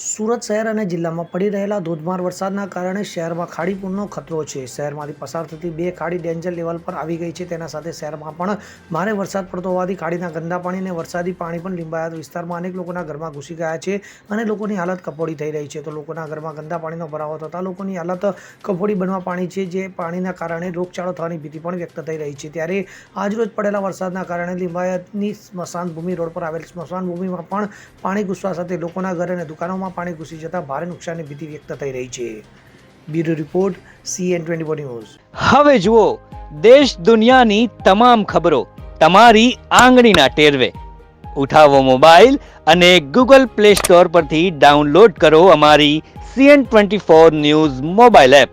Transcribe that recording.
સુરત શહેર અને જિલ્લામાં પડી રહેલા ધોધમાર વરસાદના કારણે શહેરમાં ખાડીપૂરનો ખતરો છે. શહેરમાંથી પસાર થતી બે ખાડી ડેન્જર લેવલ પર આવી ગઈ છે. તેના સાથે શહેરમાં પણ ભારે વરસાદ પડતો હોવાથી ખાડીના ગંદા પાણી અને વરસાદી પાણી પણ લીંબાયત વિસ્તારમાં અનેક લોકોના ઘરમાં ઘૂસી ગયા છે અને લોકોની હાલત કફોડી થઈ રહી છે. તો લોકોના ઘરમાં ગંદા પાણીનો ભરાવો થતાં લોકોની હાલત કફોડી બનવા પાણી છે. જે પાણીના કારણે રોગચાળો થવાની ભીતિ પણ વ્યક્ત થઈ રહી છે. ત્યારે આજરોજ પડેલા વરસાદના કારણે લીંબાયતની સ્મશાન ભૂમિ રોડ પર આવેલ સ્મશાન ભૂમિમાં પણ પાણી ઘૂસવા સાથે લોકોના ઘર અને દુકાનોમાં પાણી ઘૂસી જતાં ભારે નુકસાનની ભીતિ વ્યક્ત થઈ રહી છે. Bureau report CN twenty news. હવે જુઓ, દેશ દુનિયાની તમામ ખબરો તમારી આંગળીના ટેરવે. ઉઠાવો મોબાઈલ અને ગૂગલ પ્લે સ્ટોર પરથી ડાઉનલોડ કરો અમારી CN twenty four news mobile app.